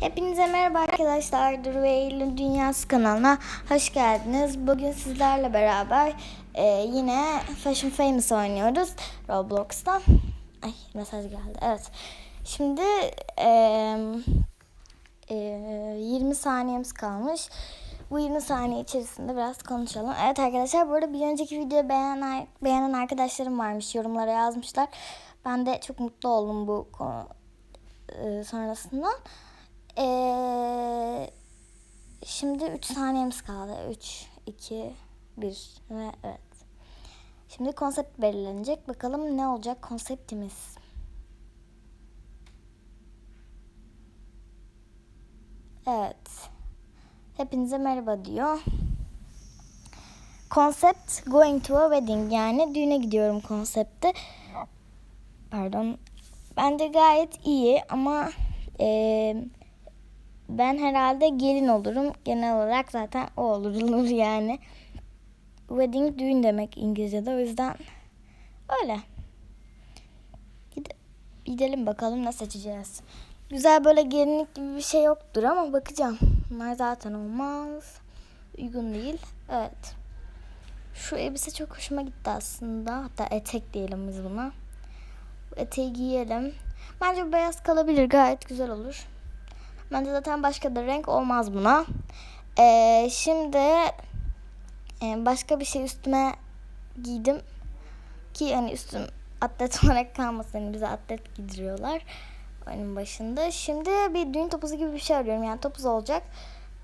Hepinize merhaba arkadaşlar. Duru Eylül Dünyası kanalına hoş geldiniz. Bugün sizlerle beraber e, yine Fashion Famous oynuyoruz Roblox'ta. Ay mesaj geldi. Evet. Şimdi e, e, 20 saniyemiz kalmış. Bu 20 saniye içerisinde biraz konuşalım. Evet arkadaşlar bu arada bir önceki videoyu beğenen, beğenen arkadaşlarım varmış. Yorumlara yazmışlar. Ben de çok mutlu oldum bu konu e, sonrasında. Ee, şimdi 3 saniyemiz kaldı. 3, 2, 1 ve evet. Şimdi konsept belirlenecek. Bakalım ne olacak konseptimiz. Evet. Hepinize merhaba diyor. Konsept going to a wedding yani düğüne gidiyorum konsepti. Pardon. Bence gayet iyi ama e, ben herhalde gelin olurum. Genel olarak zaten o olur olur yani. Wedding düğün demek İngilizce'de o yüzden öyle. Gide- Gidelim bakalım ne seçeceğiz. Güzel böyle gelinlik gibi bir şey yoktur ama bakacağım. Bunlar zaten olmaz. Uygun değil. Evet. Şu elbise çok hoşuma gitti aslında. Hatta etek diyelim biz buna. Bu eteği giyelim. Bence beyaz kalabilir. Gayet güzel olur. Bence zaten başka da renk olmaz buna. Ee, şimdi e, başka bir şey üstüme giydim. Ki hani üstüm atlet olarak kalmasın. Hani bize atlet giydiriyorlar. Oyunun başında. Şimdi bir düğün topuzu gibi bir şey arıyorum. Yani topuz olacak.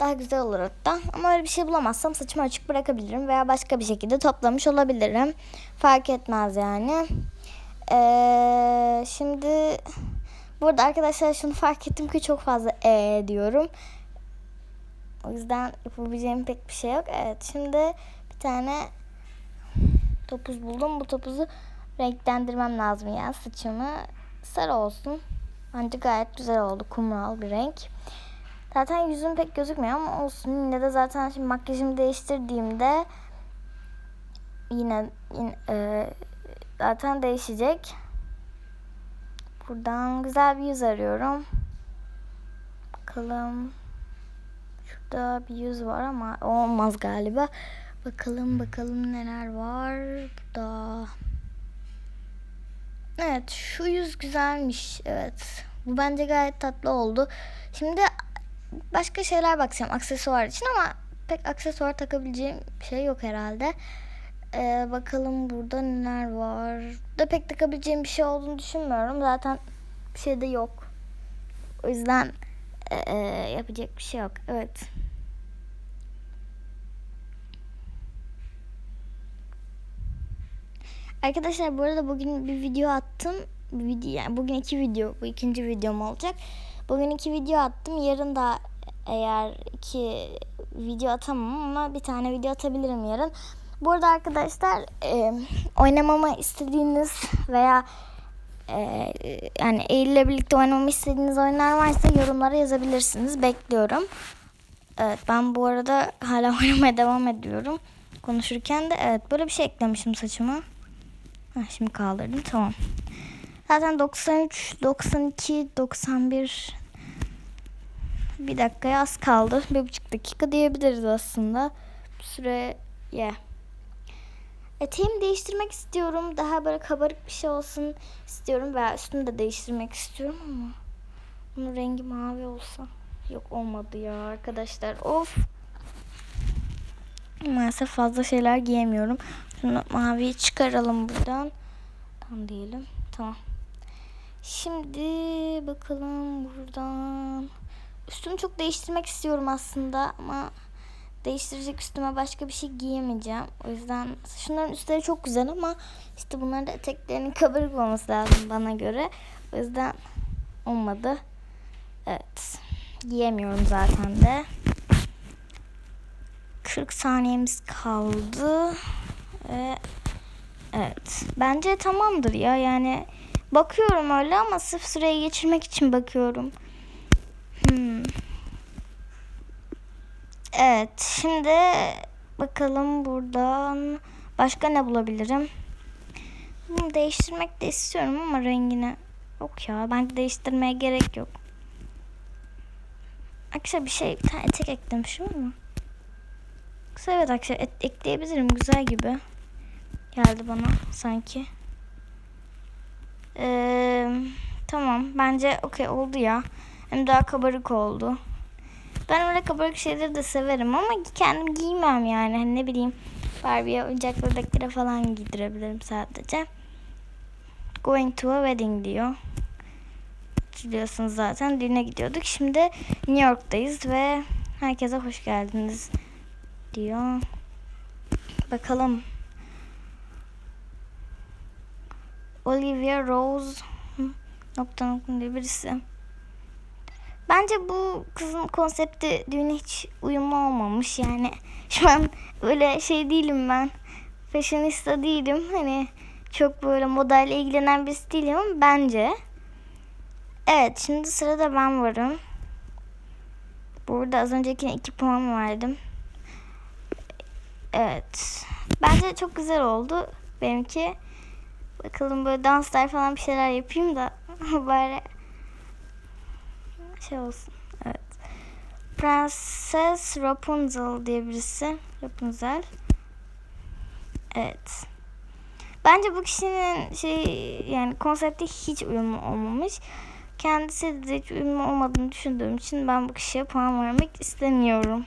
Daha güzel olur hatta. Ama öyle bir şey bulamazsam saçımı açık bırakabilirim. Veya başka bir şekilde toplamış olabilirim. Fark etmez yani. Ee, şimdi burada arkadaşlar şunu fark ettim ki çok fazla e diyorum. O yüzden yapabileceğim pek bir şey yok. Evet şimdi bir tane topuz buldum. Bu topuzu renklendirmem lazım yani saçımı sarı olsun. Bence gayet güzel oldu. Kumral bir renk. Zaten yüzüm pek gözükmüyor ama olsun. Yine de zaten şimdi makyajımı değiştirdiğimde yine, yine e, zaten değişecek. Buradan güzel bir yüz arıyorum. Bakalım. Şurada bir yüz var ama olmaz galiba. Bakalım bakalım neler var burada. Evet şu yüz güzelmiş. Evet. Bu bence gayet tatlı oldu. Şimdi başka şeyler bakacağım aksesuar için ama pek aksesuar takabileceğim şey yok herhalde. Ee, bakalım burada neler var. Da pek takabileceğim bir şey olduğunu düşünmüyorum. Zaten bir şey de yok. O yüzden e, e, yapacak bir şey yok. Evet. Arkadaşlar bu arada bugün bir video attım. Bir video, yani bugün iki video. Bu ikinci videom olacak. Bugün iki video attım. Yarın da eğer iki video atamam ama bir tane video atabilirim yarın. Bu arada arkadaşlar e, oynamamı istediğiniz veya e, yani Eylül'le birlikte oynamamı istediğiniz oyunlar varsa yorumlara yazabilirsiniz. Bekliyorum. Evet ben bu arada hala oynamaya devam ediyorum. Konuşurken de evet böyle bir şey eklemişim saçıma. Heh, şimdi kaldırdım tamam. Zaten 93, 92, 91 bir dakikaya az kaldı. Bir buçuk dakika diyebiliriz aslında. Bu süre yeah. Eteğimi değiştirmek istiyorum. Daha böyle kabarık bir şey olsun istiyorum. Veya üstünü de değiştirmek istiyorum ama bunun rengi mavi olsa. Yok olmadı ya arkadaşlar. Of. Maalesef fazla şeyler giyemiyorum. Şunu maviyi çıkaralım buradan. Tamam diyelim. Tamam. Şimdi bakalım buradan. Üstümü çok değiştirmek istiyorum aslında ama değiştirecek üstüme başka bir şey giyemeyeceğim. O yüzden şunların üstleri çok güzel ama işte bunların da eteklerinin kabarık olması lazım bana göre. O yüzden olmadı. Evet. Giyemiyorum zaten de. 40 saniyemiz kaldı. Ve evet. Bence tamamdır ya. Yani bakıyorum öyle ama sırf süreyi geçirmek için bakıyorum. Hmm. Evet. Şimdi bakalım buradan başka ne bulabilirim? Bunu değiştirmek de istiyorum ama rengini yok ya. Bence değiştirmeye gerek yok. Arkadaşlar bir şey bir tane etek eklemişim ama. Kısa evet arkadaşlar et, ekleyebilirim güzel gibi. Geldi bana sanki. Ee, tamam bence okey oldu ya. Hem daha kabarık oldu. Ben öyle kabarık şeyleri de severim ama kendim giymem yani. Hani ne bileyim Barbie'ye oyuncak bebeklere falan giydirebilirim sadece. Going to a wedding diyor. Biliyorsunuz zaten düğüne gidiyorduk. Şimdi New York'tayız ve herkese hoş geldiniz diyor. Bakalım. Olivia Rose nokta nokta diye birisi. Bence bu kızın konsepti düğüne hiç uyumlu olmamış. Yani şu an öyle şey değilim ben. Fashionista değilim. Hani çok böyle modayla ilgilenen birisi değilim ama bence. Evet şimdi sırada ben varım. Burada az öncekine 2 puan verdim. Evet. Bence çok güzel oldu benimki. Bakalım böyle danslar falan bir şeyler yapayım da bari şey olsun. Evet. Prenses Rapunzel diye birisi. Rapunzel. Evet. Bence bu kişinin şey yani konsepte hiç uyumlu olmamış. Kendisi de hiç uyumlu olmadığını düşündüğüm için ben bu kişiye puan vermek istemiyorum.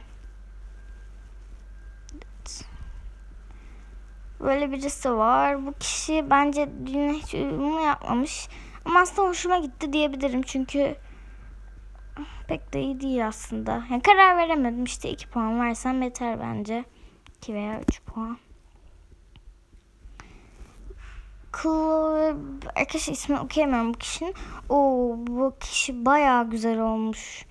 Böyle birisi var. Bu kişi bence düğüne hiç uyumlu yapmamış. Ama aslında hoşuma gitti diyebilirim. Çünkü pek de iyi değil aslında. Yani karar veremedim. İşte 2 puan versem yeter bence. 2 veya 3 puan. Chloe, arkadaşlar ismini okuyamıyorum bu kişinin. Oo bu kişi bayağı güzel olmuş.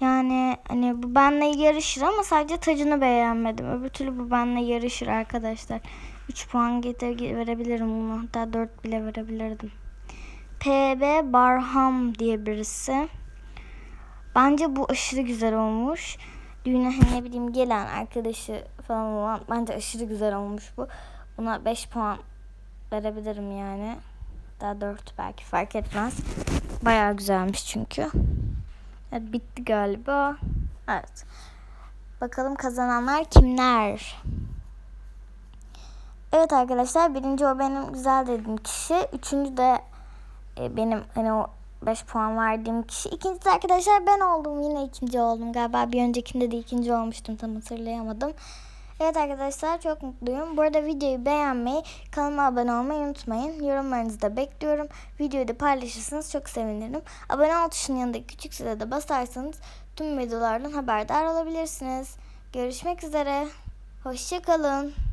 Yani hani bu benle yarışır ama sadece tacını beğenmedim. Öbür türlü bu benle yarışır arkadaşlar. 3 puan getir verebilirim bunu. Hatta 4 bile verebilirdim. PB Barham diye birisi. Bence bu aşırı güzel olmuş. Düğüne hani ne bileyim gelen arkadaşı falan olan bence aşırı güzel olmuş bu. Buna 5 puan verebilirim yani. Daha 4 belki fark etmez. Bayağı güzelmiş çünkü. Evet, bitti galiba. Evet. Bakalım kazananlar kimler? Evet arkadaşlar birinci o benim güzel dediğim kişi. Üçüncü de e, benim hani o 5 puan verdiğim kişi. İkinci de arkadaşlar ben oldum. Yine ikinci oldum galiba. Bir öncekinde de ikinci olmuştum. Tam hatırlayamadım. Evet arkadaşlar çok mutluyum. Bu arada videoyu beğenmeyi, kanalıma abone olmayı unutmayın. Yorumlarınızı da bekliyorum. Videoyu da paylaşırsanız çok sevinirim. Abone ol tuşunun yanındaki küçük zile de basarsanız tüm videolardan haberdar olabilirsiniz. Görüşmek üzere. Hoşçakalın.